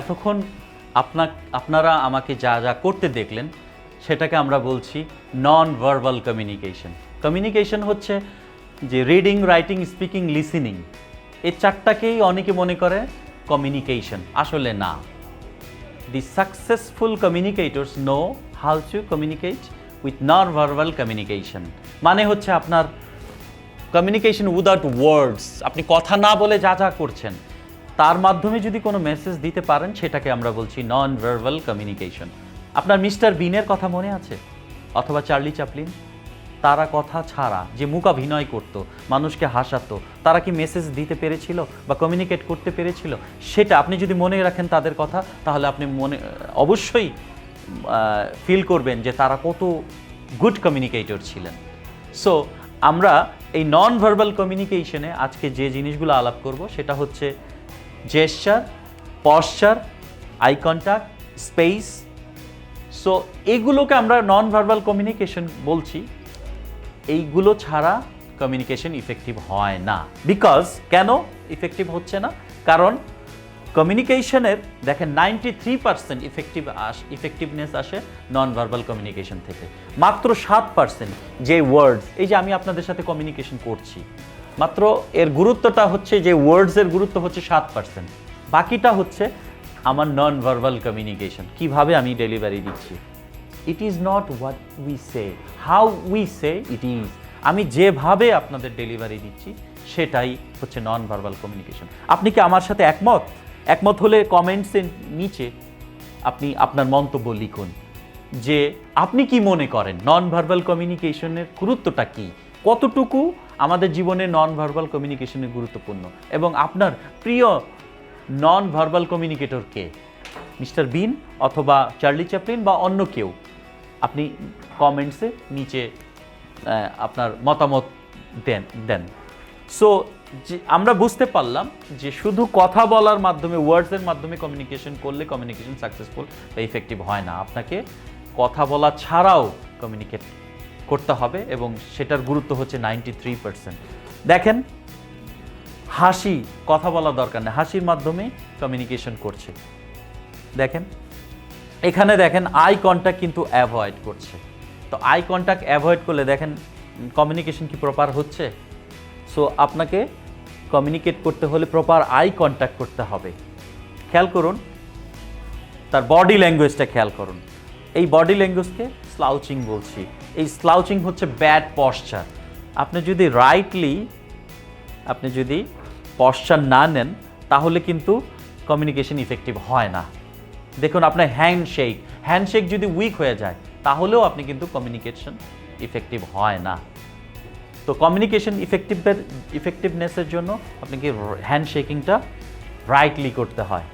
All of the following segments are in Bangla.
এতক্ষণ আপনা আপনারা আমাকে যা যা করতে দেখলেন, সেটাকে আমরা বলছি নন ভার্বাল কমিউনিকেশন কমিউনিকেশন হচ্ছে যে রিডিং রাইটিং স্পিকিং লিসেনিং এই চারটাকেই অনেকে মনে করে কমিউনিকেশন আসলে না। The successful communicators know how to communicate with non verbal communication মানে হচ্ছে আপনার কমিউনিকেশন উইদাউট ওয়ার্ডস আপনি কথা না বলে যা যা করছেন তার মাধ্যমে যদি কোনো মেসেজ দিতে পারেন, সেটাকে আমরা বলছি নন ভার্বাল কমিউনিকেশন আপনার মিস্টার বিনের কথা মনে আছে? অথবা চার্লি চাপলিন? তারা কথা ছাড়া, যে মূকাভিনয় করতো, মানুষকে হাসাতো, তারা কি মেসেজ দিতে পেরেছিল বা কমিউনিকেট করতে পেরেছিল? সেটা আপনি যদি মনে রাখেন তাদের কথা, তাহলে আপনি মনে, অবশ্যই ফিল করবেন যে তারা কত গুড কমিউনিকেটর ছিলেন। সো আমরা এই নন ভার্বাল কমিউনিকেশনে আজকে যে জিনিসগুলো আলাপ করব, সেটা হচ্ছে gesture posture eye contact space so এগুলোকে আমরা নন ভার্বাল কমিউনিকেশন বলছি। এইগুলো ছাড়া কমিউনিকেশন ইফেক্টিভ হয় না। বিকজ কেন ইফেক্টিভ হচ্ছে না? কারণ কমিউনিকেশনের দেখেন ninety three percent effective as effectiveness আসে নন ভার্বাল কমিউনিকেশন থেকে। মাত্র সাত পার্সেন্ট যে ওয়ার্ডস এই যে আমি আপনাদের সাথে কমিউনিকেশন করছি। মাত্র এর গুরুত্বটা হচ্ছে যে ওয়ার্ডসের গুরুত্ব হচ্ছে সাত পার্সেন্ট বাকিটা হচ্ছে আমার নন ভার্বাল কমিউনিকেশন কীভাবে আমি ডেলিভারি দিচ্ছি? It is not what we say how we say it is আমি যেভাবে আপনাদের ডেলিভারি দিচ্ছি, সেটাই হচ্ছে নন ভার্বাল কমিউনিকেশন আপনি কি আমার সাথে একমত? একমত হলে কমেন্টসের নিচে আপনি আপনার মন্তব্য লিখুন। যে আপনি কি মনে করেন? নন ভার্বাল কমিউনিকেশনের গুরুত্বটা কি? কতটুকু আমাদের জীবনে নন ভার্বাল কমিউনিকেশনের গুরুত্বপূর্ণ। এবং আপনার প্রিয় নন ভার্বাল কমিউনিকেটর কে? মিস্টার বিন অথবা চার্লি চ্যাপলিন বা অন্য কেউ? আপনি কমেন্টসে নিচে আপনার মতামত দেন দেন। সো যে, আমরা বুঝতে পারলাম যে শুধু কথা বলার মাধ্যমে ওয়ার্ডসের মাধ্যমে কমিউনিকেশন করলে কমিউনিকেশন সাকসেসফুল বা ইফেক্টিভ হয় না। আপনাকে কথা বলা ছাড়াও কমিউনিকেট করতে হবে এবং সেটার গুরুত্ব হচ্ছে নাইনটি থ্রি পার্সেন্ট দেখেন, হাসি, কথা বলা দরকার নেই। হাসির মাধ্যমে কমিউনিকেশন করছে। দেখেন, এখানে দেখেন আই কন্ট্যাক্ট কিন্তু অ্যাভয়েড করছে। তো আই কন্ট্যাক্ট অ্যাভয়েড করলে দেখেন কমিউনিকেশন কি প্রপার হচ্ছে? সো আপনাকে কমিউনিকেট করতে হলে প্রপার আই কন্ট্যাক্ট করতে হবে। খেয়াল করুন, তার বডি ল্যাঙ্গুয়েজটা খেয়াল করুন। এই বডি ল্যাঙ্গুয়েজকে স্লাউচিং বলছি। এই স্লাউচিং হচ্ছে ব্যাড পশ্চার আপনি যদি রাইটলি আপনি যদি পশ্চার না নেন, তাহলে কিন্তু কমিউনিকেশন ইফেক্টিভ হয় না। দেখুন, আপনার হ্যান্ডশেক হ্যান্ডশেক যদি উইক হয়ে যায়, তাহলেও আপনি কিন্তু কমিউনিকেশন ইফেক্টিভ হয় না। তো কমিউনিকেশন ইফেক্টিভের ইফেক্টিভনেসের জন্য আপনাকে হ্যান্ডশেকিংটা রাইটলি করতে হয়।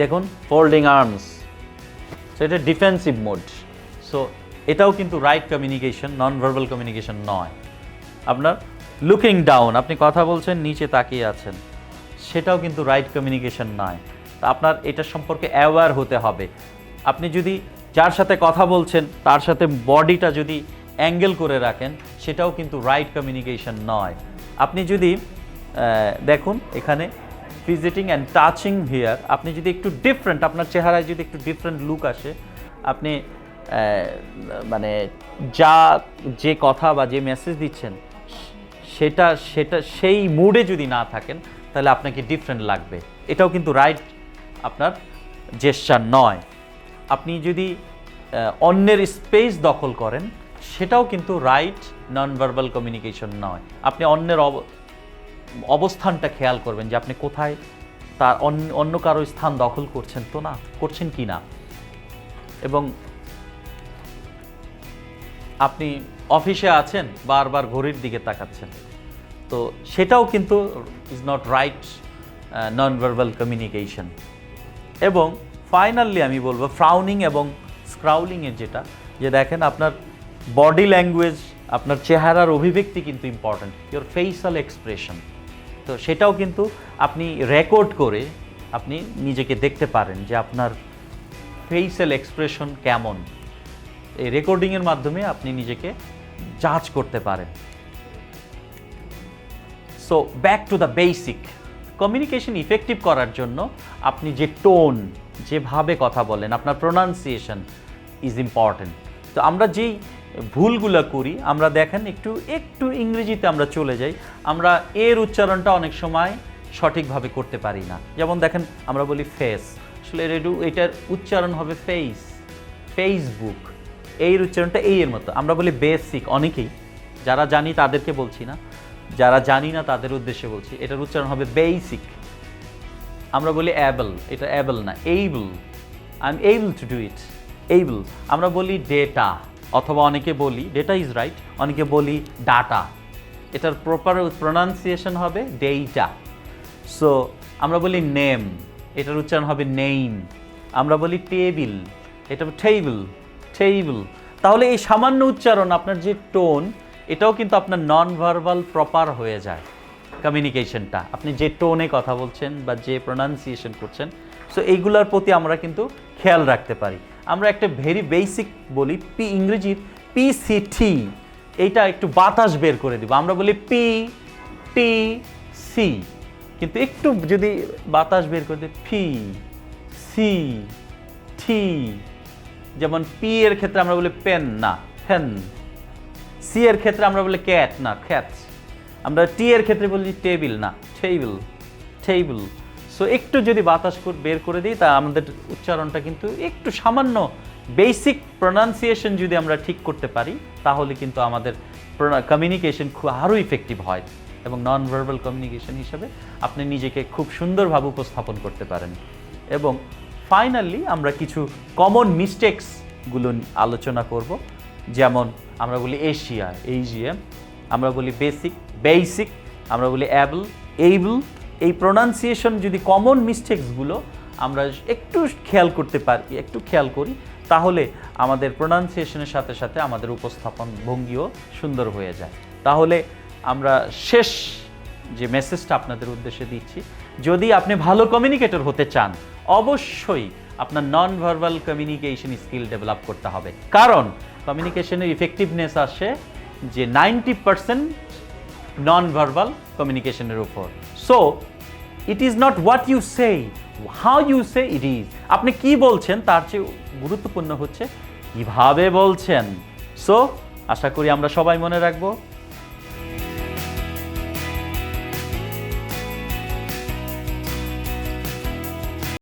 দেখুন ফোল্ডিং আর্মস এটা ডিফেন্সিভ মোড সো এটাও কিন্তু right communication non verbal communication নয়। আপনার লুকিং ডাউন আপনি কথা বলছেন, নিচে তাকিয়ে আছেন। সেটাও কিন্তু রাইট কমিউনিকেশন নয়। তা আপনার এটা সম্পর্কে অ্যাওয়্যার হতে হবে। আপনি যদি যার সাথে কথা বলছেন, তার সাথে বডিটা যদি অ্যাঙ্গেল করে রাখেন, সেটাও কিন্তু রাইট কমিউনিকেশন নয়। আপনি যদি দেখুন, এখানে ভিজিটিং অ্যান্ড টাচিং হিয়ার আপনি যদি একটু ডিফারেন্ট আপনার চেহারায় যদি একটু ডিফারেন্ট লুক আসে, আপনি মানে যা, যে কথা বা যে মেসেজ দিচ্ছেন, সেটা সেটা, সেই মুডে যদি না থাকেন, তাহলে আপনাকে ডিফারেন্ট লাগবে। এটাও কিন্তু রাইট আপনার জেস্চার নয়। আপনি যদি অন্যের স্পেস দখল করেন, সেটাও কিন্তু রাইট নন ভার্বাল কমিউনিকেশন নয়। আপনি অন্যের অবস্থানটা খেয়াল করবেন যে আপনি কোথায়, তার অন্য অন্য কারও স্থান দখল করছেন তো না? করছেন কি না? এবং আপনি অফিসে আছেন, বারবার ঘড়ির দিকে তাকাচ্ছেন। তো সেটাও কিন্তু is not right non verbal communication এবং ফাইনালি আমি বলব ফ্রাউনিং এবং স্ক্রাউলিংয়ের যেটা, যে দেখেন আপনার বডি ল্যাঙ্গুয়েজ আপনার চেহারার অভিব্যক্তি কিন্তু ইম্পর্ট্যান্ট ইওর ফেসাল এক্সপ্রেশন তো সেটাও কিন্তু আপনি রেকর্ড করে আপনি নিজেকে দেখতে পারেন যে আপনার ফেসিয়াল এক্সপ্রেশন কেমন। এই রেকর্ডিংয়ের মাধ্যমে আপনি নিজেকে জাজ করতে পারেন। So back to the basic communication effective করার জন্য আপনি যে টোন যেভাবে কথা বলেন, আপনার প্রোনাউন্সিয়েশন ইজ ইম্পর্ট্যান্ট তো আমরা যেই ভুলগুলো করি, আমরা দেখেন একটু একটু ইংরেজিতে আমরা চলে যাই, আমরা এর উচ্চারণটা অনেক সময় সঠিকভাবে করতে পারি না। যেমন দেখেন, আমরা বলি ফেস আসলে একটু এটার উচ্চারণ হবে ফেস ফেসবুক এই উচ্চারণটা এই এর মতো। আমরা বলি বেসিক অনেকেই, যারা জানি তাদেরকে বলছি না, যারা জানি না তাদের উদ্দেশ্যে বলছি। এটার উচ্চারণ হবে বেসিক আমরা বলি অ্যাবল এটা অ্যাবল না able I am able to do it able আমরা বলি ডেটা অথবা অনেকে বলি ডেটা ইজ রাইট অনেকে বলি ডাটা এটার প্রপার প্রোনাউন্সিয়েশন হবে ডেইটা সো আমরা বলি নেম এটার উচ্চারণ হবে নেইম আমরা বলি টেবিল এটা টেবিল টেবিল তাহলে এই সামান্য উচ্চারণ, আপনার যে টোন এটাও কিন্তু আপনার নন ভার্বাল প্রপার হয়ে যায় কমিউনিকেশনটা আপনি যে টোনে কথা বলছেন বা যে প্রোনাউন্সিয়েশন করছেন সো এইগুলোর প্রতি আমরা কিন্তু খেয়াল রাখতে পারি। আমরা একটা ভেরি বেসিক বলি পি ইংরেজির পিসিটি এইটা একটু বাতাস বের করে দিব। আমরা বলি পি টি সি কিন্তু একটু যদি বাতাস বের করে দিই ফি সি টি যেমন পি এর ক্ষেত্রে আমরা বলি পেন না ফেন সি এর ক্ষেত্রে আমরা বলি ক্যাট না খ্যাট আমরা টি এর ক্ষেত্রে বলি টেবিল না টেবিল টেবিল সো একটু যদি বাতাস বের করে দিই, তা আমাদের উচ্চারণটা কিন্তু একটু সামান্য বেসিক প্রোনাউন্সিয়েশন যদি আমরা ঠিক করতে পারি, তাহলে কিন্তু আমাদের কমিউনিকেশন খুব আরও ইফেক্টিভ হয় এবং নন ভার্বাল কমিউনিকেশন হিসাবে আপনি নিজেকে খুব সুন্দরভাবে উপস্থাপন করতে পারেন। এবং ফাইনালি আমরা কিছু কমন মিস্টেক্সগুলো আলোচনা করব। যেমন আমরা বলি এশিয়া এইজিএম আমরা বলি বেসিক বেসিক আমরা বলি অ্যাবল এইবল এই প্রোনাউন্সিয়েশন যদি কমন মিস্টেক্সগুলো আমরা একটু খেয়াল করতে পারি, একটু খেয়াল করি, তাহলে আমাদের প্রোনাউন্সিয়েশনের সাথে সাথে আমাদের উপস্থাপন ভঙ্গিও সুন্দর হয়ে যায়। তাহলে আমরা শেষ যে মেসেজটা আপনাদের উদ্দেশ্যে দিচ্ছি, যদি আপনি ভালো কমিউনিকেটর হতে চান, অবশ্যই আপনার non verbal communication skill develop করতে হবে। কারণ কমিউনিকেশনের ইফেক্টিভনেস আসে যে নাইনটি পার্সেন্ট নন ভার্বাল কমিউনিকেশনের উপর। So it is not what you say how you say it is আপনি কি বলছেন তার চেয়ে গুরুত্বপূর্ণ হচ্ছে, কীভাবে বলছেন? সো আশা করি আমরা সবাই মনে রাখব